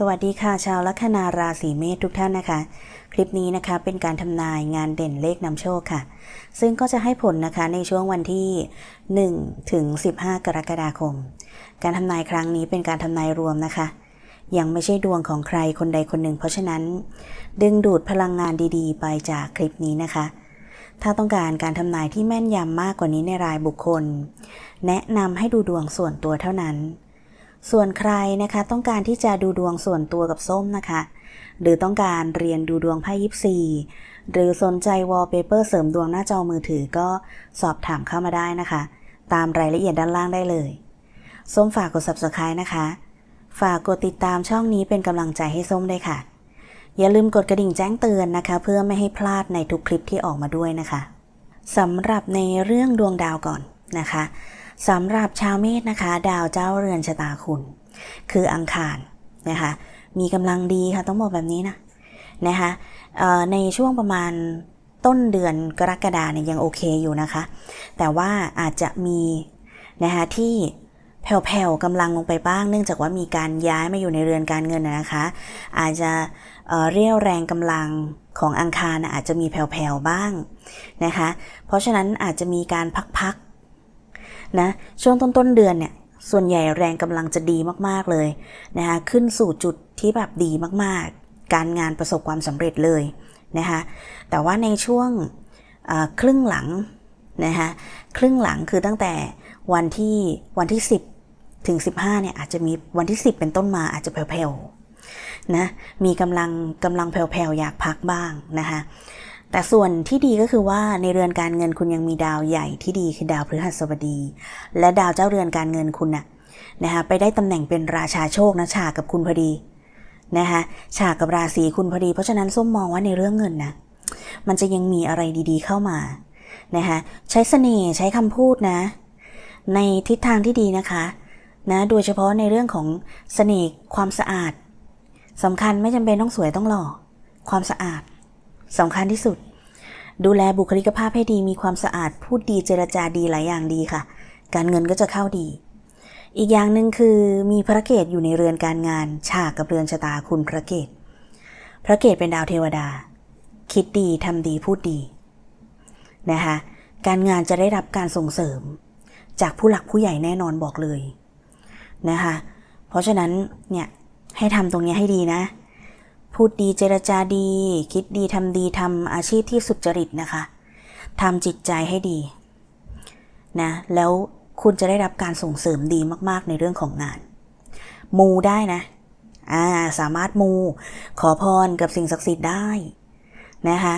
สวัสดีค่ะชาวลัคนาราศีเมษทุกท่านนะคะ คลิปนี้นะคะเป็นการทำนายงานเด่นเลขนำโชคค่ะ ซึ่งก็จะให้ผลนะคะในช่วงวันที่ 1 ถึง 15 กรกฎาคม การทำนายครั้งนี้เป็นการทำนายรวมนะคะ ยังไม่ใช่ดวงของใครคนใดคนหนึ่ง เพราะฉะนั้น ดึงดูดพลังงานดีๆ ไปจากคลิปนี้นะคะ ถ้าต้องการการทำนายที่แม่นยำมากกว่านี้ในรายบุคคล แนะนำให้ดูดวงส่วนตัวเท่านั้น ส่วนใครนะคะต้องการที่จะดูดวงส่วนตัวกับส้มนะคะ หรือต้องการเรียนดูดวงไพ่ยิปซีหรือสนใจวอลเปเปอร์เสริมดวงหน้าจอมือถือก็สอบถามเข้ามาได้นะคะ ตามรายละเอียดด้านล่างได้เลย ส้มฝากกด subscribe นะคะ ฝากกดติดตามช่องนี้เป็นกำลังใจให้ส้มด้วยค่ะ อย่าลืมกดกระดิ่งแจ้งเตือนนะคะ เพื่อไม่ให้พลาดในทุกคลิปที่ออกมาด้วยนะคะสำหรับในเรื่องดวงดาวก่อนนะคะ สำหรับชาวเมษนะคะ ดาวเจ้าเรือนชะตาคุณ คืออังคารนะคะ มีกำลังดีค่ะต้องบอกแบบนี้นะนะคะในช่วงประมาณต้นเดือนกรกฎาเนี่ยยังโอเคอยู่นะคะ แต่ว่าอาจจะมีนะคะที่แผ่วๆกำลังลงไปบ้าง เนื่องจากว่ามีการย้ายมาอยู่ในเรือนการเงินนะคะ อาจจะเเรียวแรงกำลังของอังคารอาจจะมีแผ่วๆบ้างนะคะ เพราะฉะนั้นอาจจะมีการพัก นะช่วงต้นๆเดือนเนี่ยส่วนใหญ่แรงกำลังจะดีมากๆเลยนะคะขึ้นสู่จุดที่แบบดีมากๆ การงานประสบความสำเร็จเลยนะคะแต่ว่าในช่วงครึ่งหลังนะคะครึ่งหลังคือตั้งแต่วันที่วันที่ 10 ถึง 15เนี่ยอาจจะมีวันที่ 10 เป็นต้นมาอาจจะแผ่วๆนะมีกำลังกำลังแผ่วๆอยากพักบ้างนะคะ แต่ส่วนที่ดีก็คือว่าในเรือนการเงินคุณยังมีดาวใหญ่ที่ดีคือดาวพฤหัสบดี และดาวเจ้าเรือนการเงินคุณน่ะนะคะไปได้ตำแหน่งเป็นราชาโชคนะฉากกับคุณพอดีนะคะฉากกับราศีคุณพอดี เพราะฉะนั้นส้มมองว่าในเรื่องเงินนะมันจะยังมีอะไรดีๆ เข้ามานะคะใช้เสน่ห์ใช้คำพูดนะ ในทิศทางที่ดีนะคะนะโดยเฉพาะในเรื่องของเสน่ห์ความสะอาดสำคัญไม่จำเป็นต้องสวยต้องหล่อความสะอาด สำคัญที่สุด ดูแลบุคลิกภาพให้ดีมีความสะอาดพูดดีเจรจาดีหลายอย่างดีค่ะ การเงินก็จะเข้าดี อีกอย่างหนึ่งคือมีพระเกตอยู่ในเรือนการงาน ฉากกับเรือนชะตาคุณพระเกตพระเกตเป็นดาวเทวดา คิดดีทำดีพูดดีนะคะการงานจะได้รับการส่งเสริม จากผู้หลักผู้ใหญ่แน่นอนบอกเลยนะคะเพราะฉะนั้นเนี่ยให้ทำตรงนี้ให้ดีนะ พูดดีเจรจาดี คิดดีทำดีทำอาชีพที่สุจริตนะคะทำจิตใจให้ดีนะแล้วคุณจะได้รับการส่งเสริมดีมาก ๆ ในเรื่องของงาน มูได้นะอ่าสามารถมูขอพรกับสิ่งศักดิ์สิทธิ์ได้นะคะ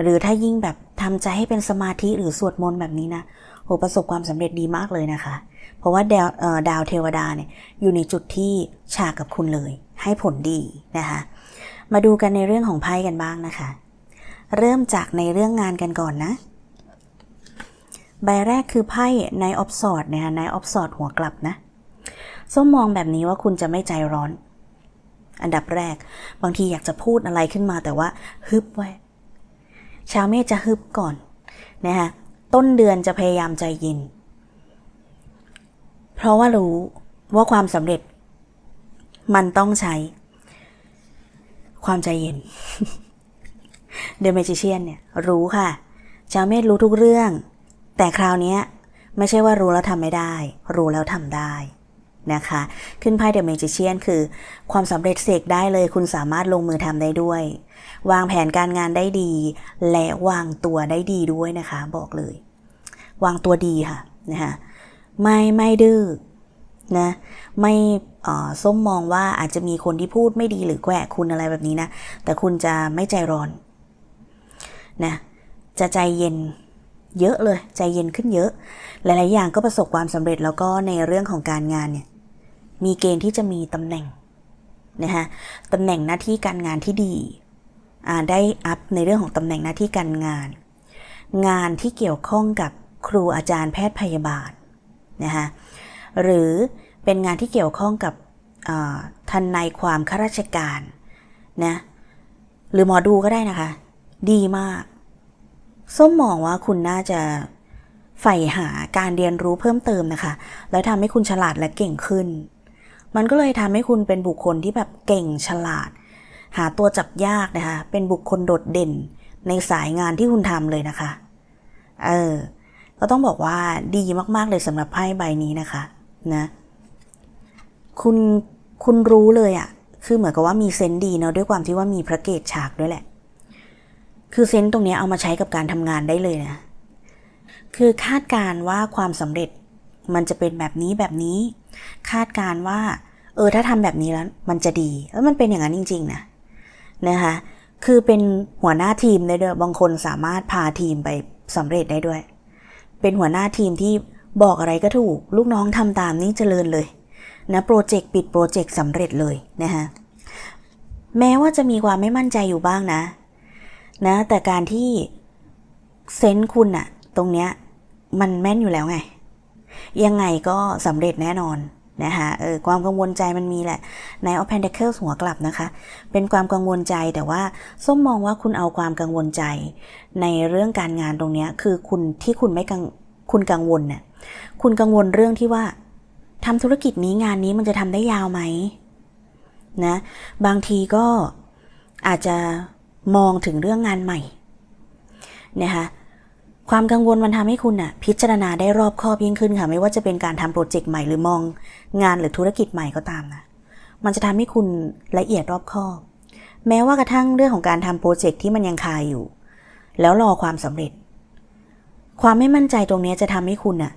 หรือถ้ายิ่งแบบทำใจให้เป็นสมาธิหรือสวดมนต์แบบนี้นะโหประสบความสำเร็จดีมากเลยนะคะ เพราะว่าดาวเดาวเทวดาเนี่ยอยู่ในจุดที่ฉากกับคุณเลย ให้ผลดีนะคะ มาดูกันในเรื่องของไพ่กันบ้างนะคะ เริ่มจากในเรื่องงานกันก่อนนะ ใบแรกคือไพ่ในออฟสอดนะคะในออฟสอดหัวกลับนะ ส้มมองแบบนี้ว่าคุณจะไม่ใจร้อน อันดับแรก บางทีอยากจะพูดอะไรขึ้นมาแต่ว่า ฮึบไว้ ชาวเมษจะฮึบก่อนนะคะต้นเดือนจะพยายามใจเย็น เพราะว่ารู้ว่าความสำเร็จ มันต้องใช้ ความใจเย็น เดอะเมจิเชียนเนี่ยรู้ค่ะชาวเมษรู้ทุกเรื่อง แต่คราวนี้ไม่ใช่ว่ารู้แล้วทำไม่ได้ รู้แล้วทำได้นะคะ ขึ้นไพ่เดอะเมจิเชียนคือ ความสำเร็จเสกได้เลย คุณสามารถลงมือทำได้ด้วย วางแผนการงานได้ดี และวางตัวได้ดีด้วยนะคะ บอกเลย วางตัวดีค่ะนะคะไม่ไม่ดื้อ นะไม่ส้มมองว่าอาจจะมีคนที่พูดไม่ดีหรือแกะคุณอะไรแบบนี้นะ แต่คุณจะไม่ใจร้อนนะจะใจเย็นเยอะเลย ใจเย็นขึ้นเยอะ หลาย ๆ อย่างก็ประสบความสำเร็จแล้วก็ในเรื่องของการงานเนี่ยมีเกณฑ์ที่จะมีตำแหน่งนะคะตำแหน่งหน้าที่การงานที่ดีอ่าได้อัพในเรื่องของตำแหน่งหน้าที่การงาน งานที่เกี่ยวข้องกับครูอาจารย์แพทย์พยาบาลนะคะ หรือเป็นงานที่เกี่ยวข้องกับทนายความข้าราชการนะหรือหมอดูก็ได้นะคะ ดีมาก ส้มมองว่าคุณน่าจะใฝ่หาการเรียนรู้เพิ่มเติมนะคะ แล้วทำให้คุณฉลาดและเก่งขึ้น มันก็เลยทำให้คุณเป็นบุคคลที่แบบเก่งฉลาด หาตัวจับยากนะคะ เป็นบุคคลโดดเด่นในสายงานที่คุณทำเลยนะคะ เออ ก็ต้องบอกว่าดีมากๆเลยสำหรับไพ่ใบนี้นะคะ นะคุณคุณรู้เลยอะคือเหมือนกับว่ามีเซนดีเนาะด้วยความที่ว่ามีพระเกศฉากด้วยแหละ คือเซนส์ตรงนี้เอามาใช้กับการทำงานได้เลยนะ คือคาดการณ์ว่าความสำเร็จมันจะเป็นแบบนี้แบบนี้ คาดการณ์ว่า เออถ้าทำแบบนี้แล้วมันจะดีแล้วมันเป็นอย่างนั้นจริง ๆ นะนะคะคือเป็นหัวหน้าทีมได้ด้วยบางคนสามารถพาทีมไปสำเร็จได้ด้วย เป็นหัวหน้าทีมที่ บอกอะไรก็ถูก ลูกน้องทำตามนี่เจริญเลยนะโปรเจกต์ปิดโปรเจกต์สำเร็จเลยนะคะแม้ว่าจะมีความไม่มั่นใจอยู่บ้างนะ นะแต่การที่เซนส์คุณอะตรงเนี้ยมันแม่นอยู่แล้วไง ยังไงก็สำเร็จแน่นอนนะคะเออความกังวลใจมันมีแหละใน of Pentacles หัวกลับนะคะ เป็นความกังวลใจแต่ว่าส้มมองว่าคุณเอาความกังวลใจ ในเรื่องการงานตรงเนี้ยคือคุณที่คุณไม่กังคุณกังวลเนี่ย คุณกังวลเรื่องที่ว่าทำธุรกิจนี้งานนี้มันจะทำได้ยาวไหมนะบางทีก็อาจจะมองถึงเรื่องงานใหม่นะคะความกังวลมันทำให้คุณน่ะพิจารณาได้รอบคอบยิ่งขึ้นค่ะ ไม่ว่าจะเป็นการทำโปรเจกต์ใหม่หรือมองงานหรือธุรกิจใหม่ก็ตามนะมันจะทำให้คุณละเอียดรอบคอบ แม้ว่ากระทั่งเรื่องของการทำโปรเจกต์ที่มันยังคาอยู่ แล้วรอความสำเร็จ ความไม่มั่นใจตรงนี้จะทำให้คุณน่ะ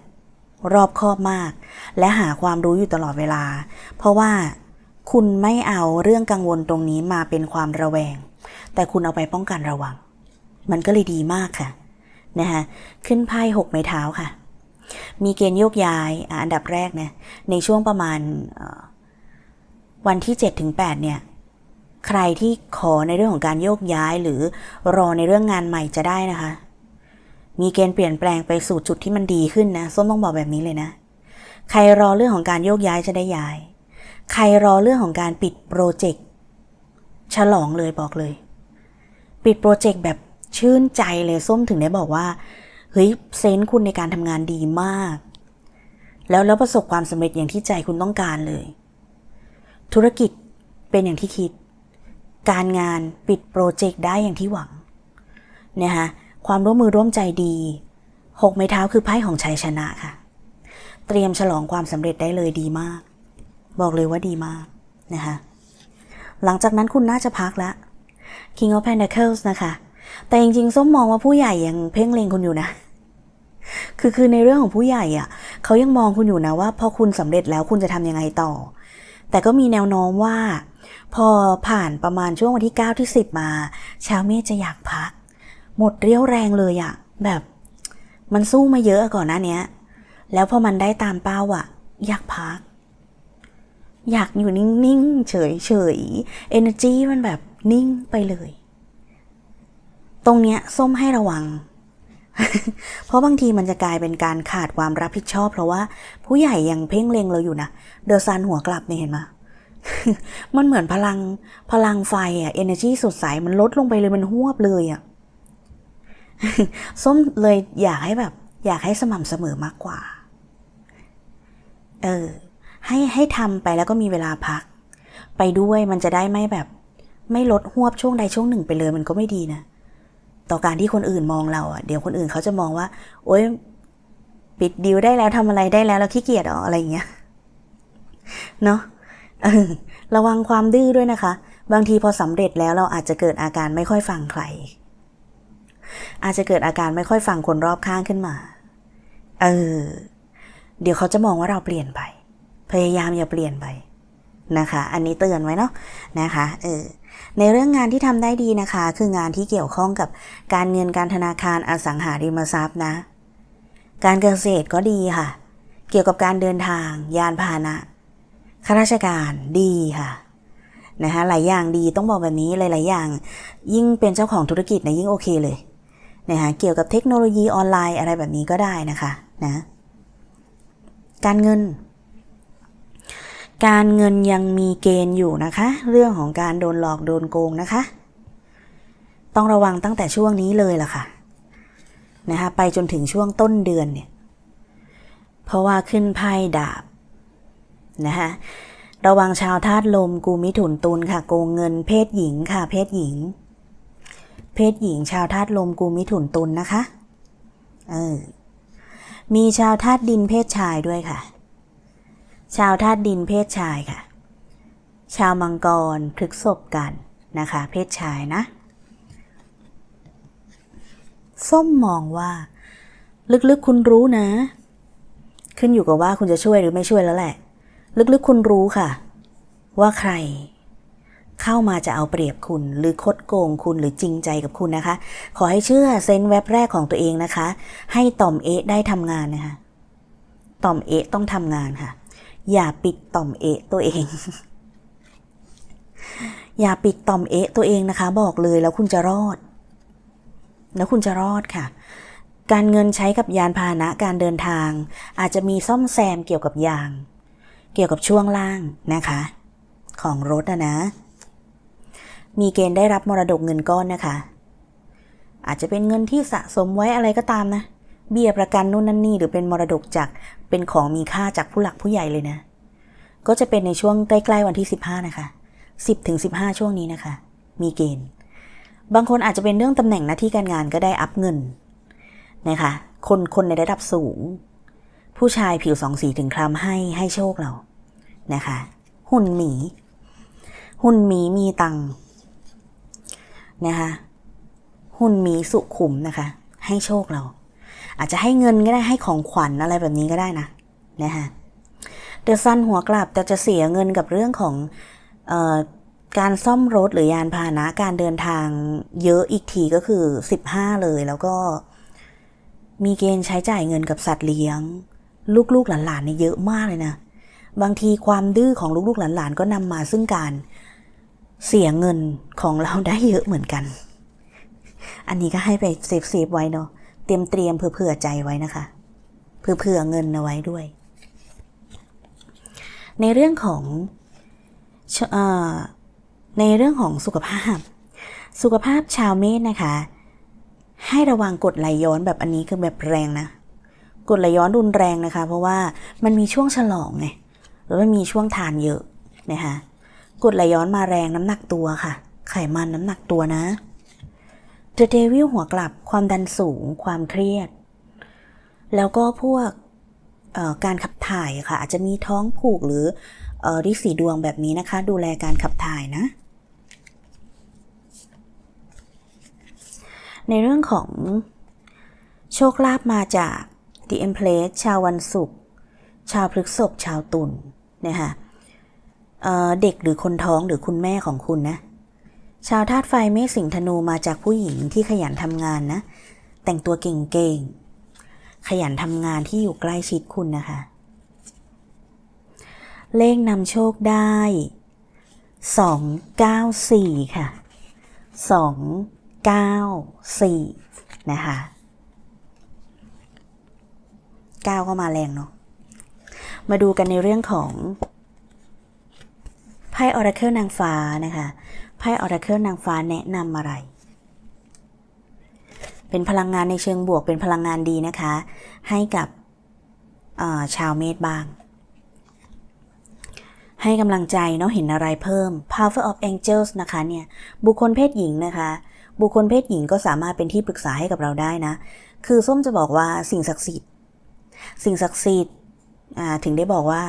รอบคอบมาก และหาความรู้อยู่ตลอดเวลา เพราะว่าคุณไม่เอาเรื่องกังวลตรงนี้มาเป็นความระแวง แต่คุณเอาไปป้องกันระวัง มันก็เลยดีมากค่ะนะคะขึ้นไพ่หกไม้เท้าค่ะ มีเกณฑ์โยกย้ายอันดับแรกนะในช่วงประมาณวันที่7ถึง8เนี่ย ใครที่ขอในเรื่องของการโยกย้ายหรือรอในเรื่องงานใหม่จะได้นะคะ มีเกณฑ์เปลี่ยนแปลงไปสู่จุดที่มันดีขึ้นนะส้มต้องบอกแบบนี้เลยนะ ใครรอเรื่องของการโยกย้ายจะได้ย้าย ใครรอเรื่องของการปิดโปรเจกต์ฉลองเลยบอกเลย ปิดโปรเจกต์แบบชื่นใจเลยส้มถึงได้บอกว่าเฮ้ยเซนส์คุณในการทำงานดีมาก แล้วแล้วประสบความสำเร็จอย่างที่ใจคุณต้องการเลย ธุรกิจเป็นอย่างที่คิด การงานปิดโปรเจกต์ได้อย่างที่หวังนะคะ ความร่วมมือร่วมใจดีหกไม้เท้าคือไพ่ของชัยชนะค่ะ เตรียมฉลองความสำเร็จได้เลยดีมาก บอกเลยว่าดีมากนะคะหลังจากนั้นคุณน่าจะพักแล้ว King of Pentacles นะคะ แต่จริงๆ ส้มมองว่าผู้ใหญ่ยังเพ่งเล็งคุณอยู่นะ คือคือในเรื่องของผู้ใหญ่อะเขายังมองคุณอยู่นะว่า พอคุณสำเร็จแล้วคุณจะทำยังไงต่อ แต่ก็มีแนวโน้มว่า พอผ่านประมาณช่วงวันที่ 9 ที่ 10 มา ชาวเมษจะอยากพัก หมดเรี่ยวแรงเลยอะแบบมันสู้มาเยอะก่อนหน้าเนี้ยแล้วพอมันได้ตามเป้าอะอยากพัก อยากอยู่นิ่งๆ เฉยๆ energy มันแบบนิ่งไปเลย ตรงเนี้ยส้มให้ระวัง เพราะบางทีมันจะกลายเป็นการขาดความรับผิดชอบ เพราะว่าผู้ใหญ่ยังเพ่งเล็งเราอยู่นะ เดอะซันหัวกลับเนี่ยเห็นไหมมันเหมือนพลังพลังไฟอะ energy สดใสมันลดลงไปเลยมันหวบเลยอะ ส้มเลยอยากให้แบบ อยากให้สม่ำเสมอมากกว่า เออ ให้ให้ทำไปแล้วก็มีเวลาพัก ไปด้วยมันจะได้ไม่แบบ ไม่ลดหวบช่วงใดช่วงหนึ่งไปเลยมันก็ไม่ดีนะ ต่อการที่คนอื่นมองเราอะเดี๋ยวคนอื่นเขาจะมองว่า โอ๊ยปิดดีลได้แล้วทำอะไรได้แล้วแล้วขี้เกียจอ๋ออะไรอย่างเงี้ย เนาะระวังความดื้อด้วยนะคะ บางทีพอสำเร็จแล้วเราอาจจะเกิดอาการไม่ค่อยฟังใคร อาจจะเกิดอาการไม่ค่อยฟังคนรอบข้างขึ้นมา เออ เดี๋ยวเขาจะมองว่าเราเปลี่ยนไป พยายามอย่าเปลี่ยนไปนะคะ อันนี้เตือนไว้เนาะนะคะ เออ ในเรื่องงานที่ทำได้ดีนะคะ คืองานที่เกี่ยวข้องกับการเงินการธนาคารอสังหาริมทรัพย์นะ การเกษตรก็ดีค่ะ เกี่ยวกับการเดินทาง ยานพาหนะ ข้าราชการดีค่ะนะคะหลายอย่างดีต้องบอกแบบนี้หลาย ๆ อย่าง ยิ่งเป็นเจ้าของธุรกิจนะยิ่งโอเคเลย นะคะเกี่ยวกับเทคโนโลยีออนไลน์อะไรแบบนี้ก็ได้นะคะนะการเงิน การเงินยังมีเกณฑ์อยู่นะคะ เรื่องของการโดนหลอกโดนโกงนะคะ ต้องระวังตั้งแต่ช่วงนี้เลยล่ะค่ะนะคะไปจนถึงช่วงต้นเดือนเนี่ยเพราะว่าขึ้นไพ่ดาบนะคะระวังชาวธาตุลมกูมิถุนตุลค่ะ โกงเงินเพศหญิงค่ะ เพศหญิง เพศหญิงชาวธาตุลมกูมิถุนตุลนะคะ เออ มีชาวธาตุดินเพศชายด้วยค่ะ ชาวธาตุดินเพศชายค่ะ ชาวมังกรพฤกษบกันนะคะ เพศชายนะ ส้มมองว่า ลึกๆคุณรู้นะ ขึ้นอยู่กับว่าคุณจะช่วยหรือไม่ช่วยแล้วแหละ ลึกๆคุณรู้ค่ะ ว่าใคร เข้ามาจะเอาเปรียบคุณ หรือคดโกงคุณหรือจริงใจกับคุณนะคะ ขอให้เชื่อเซนส์แว็บแรกของตัวเองนะคะ ให้ต่อมเอะได้ทำงานนะคะต่อมเอะต้องทำงานค่ะ อย่าปิดต่อมเอะตัวเอง อย่าปิดต่อมเอะตัวเองนะคะ บอกเลยแล้วคุณจะรอด แล้วคุณจะรอดค่ะการเงินใช้กับยานพาหนะการเดินทาง อาจจะมีซ่อมแซมเกี่ยวกับยาง เกี่ยวกับช่วงล่างนะคะ ของรถนะนะ มีเกณฑ์ได้รับมรดกเงินก้อนนะคะ อาจจะเป็นเงินที่สะสมไว้อะไรก็ตามนะ เบี้ยประกันนู่นนั่นนี่หรือเป็นมรดกจากเป็นของมีค่าจากผู้หลักผู้ใหญ่เลยนะ ก็จะเป็นในช่วงใกล้ๆวันที่ 15 นะคะ 10ถึง15 ช่วงนี้นะคะ มีเกณฑ์ บางคนอาจจะเป็นเรื่องตำแหน่งหน้าที่การงานก็ได้อัพเงินนะคะ คนคนในระดับสูง ผู้ชายผิวสองสีถึงคล้ำให้ให้โชคเรานะคะ หุ่นหมี หุ่นหมีมีตัง นะคะหุ่นหมีสุขุมนะคะ ให้โชคเรา อาจจะให้เงินก็ได้ให้ของขวัญอะไรแบบนี้ก็ได้นะนะคะเดอะซันหัวกลับแต่จะเสียเงินกับเรื่องของออการซ่อมรถหรือยานพาหนะการเดินทางเยอะอีกทีก็คือ 15 เลยแล้วก็มีเกณฑ์ใช้จ่ายเงินกับสัตว์เลี้ยง ลูกๆหลานๆเนี่ยเยอะมากเลยนะ บางทีความดื้อของลูกๆหลานๆก็นำมาซึ่งการ เสียเงินของเราได้เยอะเหมือนกัน อันนี้ก็ให้ไปเซฟเซฟๆไว้เนาะ เตรียมเตรียมเผื่อเผื่อใจไว้นะคะเผื่อเผื่อเงินเอาไว้ด้วย ในเรื่องของอในเรื่องของสุขภาพ สุขภาพชาวเมษนะคะ ให้ระวังกดไหลย้อนแบบอันนี้คือแบบแรงนะกดไหลย้อนรุนแรงนะคะ เพราะว่ามันมีช่วงฉลองไงแล้วมันมีช่วงทานเยอะนะคะ กดไหลย้อนมาแรงน้ำหนักตัวค่ะ ไขมันน้ำหนักตัวนะ The Devil หัวกลับความดันสูงความเครียด แล้วก็พวกการขับถ่ายค่ะ อาจจะมีท้องผูกหรือริสีดวงแบบนี้นะคะ ดูแลการขับถ่ายนะ ในเรื่องของโชคลาภมาจาก The Empress ชาววันศุกร์ชาวพฤกษภชาวตุลนะคะ เเด็กหรือคนท้องหรือคุณแม่ของคุณนะ ชาวธาตุไฟเมษสิงห์ธนูมาจากผู้หญิงที่ขยันทำงานนะ แต่งตัวเก่งๆ ขยันทำงานที่อยู่ใกล้ชิดคุณนะคะ เลขนำโชคได้ 294 ค่ะ 294 นะคะ9ก็มาแรงเนาะมาดูกันในเรื่องของ ไพ่ออราเคิลนางฟ้านะคะไพ่ออราเคิลนางฟ้าแนะนำอะไร เป็นพลังงานในเชิงบวกเป็นพลังงานดีนะคะ ให้กับชาวเมษบ้าง ให้กำลังใจเนาะเห็นอะไรเพิ่ม Power of Angels นะคะเนี่ยบุคคลเพศหญิงนะคะ บุคคลเพศหญิงก็สามารถเป็นที่ปรึกษาให้กับเราได้นะ คือส้มจะบอกว่าสิ่งศักดิ์สิทธิ์ สิ่งศักดิ์สิทธิ์ถึงได้บอกว่า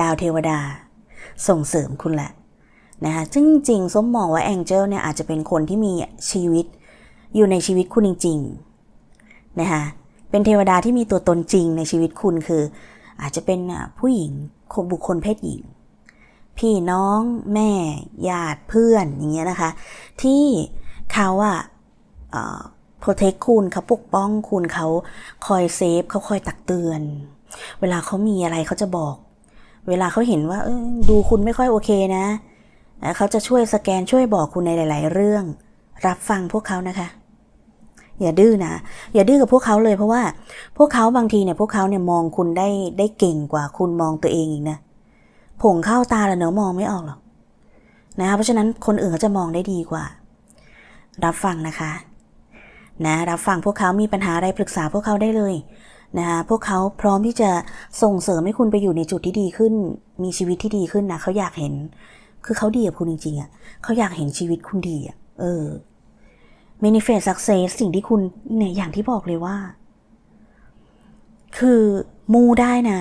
ดาวเทวดา ส่งเสริมคุณแหละนะคะซึ่งจริงส้มมองว่าแองเจิลเนี่ยอาจจะเป็นคนที่มีชีวิตอยู่ในชีวิตคุณจริงๆนะคะเป็นเทวดาที่มีตัวตนจริงในชีวิตคุณคือ อาจจะเป็นผู้หญิงบุคคลเพศหญิง พี่น้องแม่ญาติเพื่อนอย่างเงี้ยนะคะ ที่เขาอะเอ่อ protect คุณเขาปกป้องคุณเขาคอยเซฟเขาคอยตักเตือน เวลาเขามีอะไรเขาจะบอก เวลาเขาเห็นว่าออดูคุณไม่ค่อยโอเคนะเขาจะช่วยสแกนช่วยบอกคุณในหลาย ๆ เรื่อง รับฟังพวกเขานะคะ อย่าดื้อนะ อย่าดื้อกับพวกเขาเลยเพราะว่า พวกเขาบางทีเนี่ยพวกเขาเนี่ยมองคุณได้ได้เก่งกว่าคุณมองตัวเองอีกนะผงเข้าตาแล้วเนอะมองไม่ออกหรอกนะคะเพราะฉะนั้นคนอื่นเขาจะมองได้ดีกว่า รับฟังนะคะ นะรับฟังพวกเขามีปัญหาอะไรปรึกษาพวกเขาได้เลย นะคะพวกเขาพร้อมที่จะส่งเสริมให้คุณไปอยู่ในจุดที่ดีขึ้น มีชีวิตที่ดีขึ้นนะเขาอยากเห็น คือเขาดีกับคุณจริงๆอะ่ะเขาอยากเห็นชีวิตคุณดีอะ่ะเออ manifest success สิ่งที่คุณเนี่ยอย่างที่บอกเลยว่า คือมูได้นะ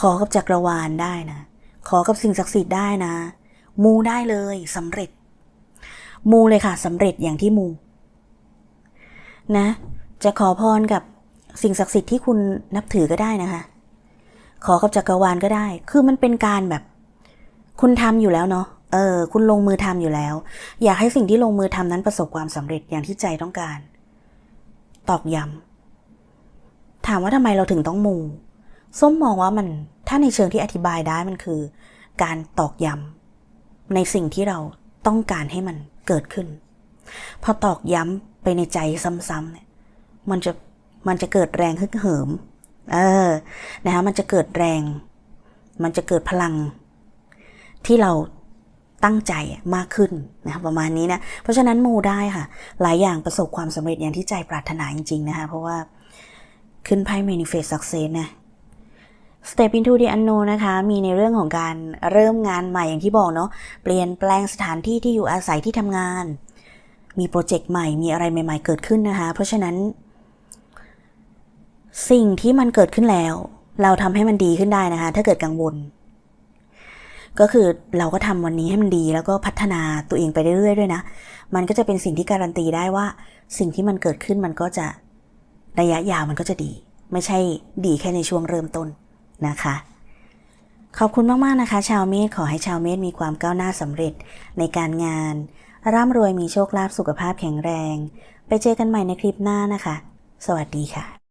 ขอกับจักรวาลได้นะ ขอกับสิ่งศักดิ์สิทธิ์ได้นะ มูได้เลยสำเร็จ มูเลยค่ะสำเร็จอย่างที่มู นะ จะขอพรกับ สิ่งศักดิ์สิทธิ์ที่คุณนับถือก็ได้นะคะ ขอกับจักรวาลก็ได้ คือมันเป็นการแบบ คุณทำอยู่แล้วเนาะเออ คุณลงมือทำอยู่แล้ว อยากให้สิ่งที่ลงมือทำนั้นประสบความสำเร็จอย่างที่ใจต้องการ ตอกย้ำถามว่าทำไมเราถึงต้องมูส้มมองว่ามันถ้าในเชิงที่อธิบายได้มันคือ การตอกย้ำในสิ่งที่เราต้องการให้มันเกิดขึ้น พอตอกย้ำไปในใจซ้ำๆเนี่ย มันจะ มันจะเกิดแรงฮึกเหิม เออ นะคะ มันจะเกิดแรง มันจะเกิดพลัง ที่เราตั้งใจมากขึ้นนะคะประมาณนี้นะ เพราะฉะนั้นมูได้ค่ะ หลายอย่างประสบความสำเร็จอย่างที่ใจปรารถนาจริง ๆ นะคะ เพราะว่าขึ้นไพ่ manifest success นะ Step into the unknown นะคะ มีในเรื่องของการเริ่มงานใหม่อย่างที่บอกเนาะ เปลี่ยนแปลงสถานที่ที่อยู่อาศัยที่ทำงาน มีโปรเจกต์ใหม่ มีอะไรใหม่ ๆ เกิดขึ้นนะคะ เพราะฉะนั้น สิ่งที่มันเกิดขึ้นแล้ว เราทำให้มันดีขึ้นได้นะคะ ถ้าเกิดกังวล ก็คือเราก็ทำวันนี้ให้มันดี แล้วก็พัฒนาตัวเองไปเรื่อยๆด้วยนะ มันก็จะเป็นสิ่งที่การันตีได้ว่า สิ่งที่มันเกิดขึ้นมันก็จะระยะยาวมันก็จะดี ไม่ใช่ดีแค่ในช่วงเริ่มต้นนะคะ ขอบคุณมากๆนะคะ ชาวเมษขอให้ชาวเมษมีความก้าวหน้าสำเร็จในการงาน ร่ำรวยมีโชคลาภสุขภาพแข็งแรง ไปเจอกันใหม่ในคลิปหน้านะคะ สวัสดีค่ะ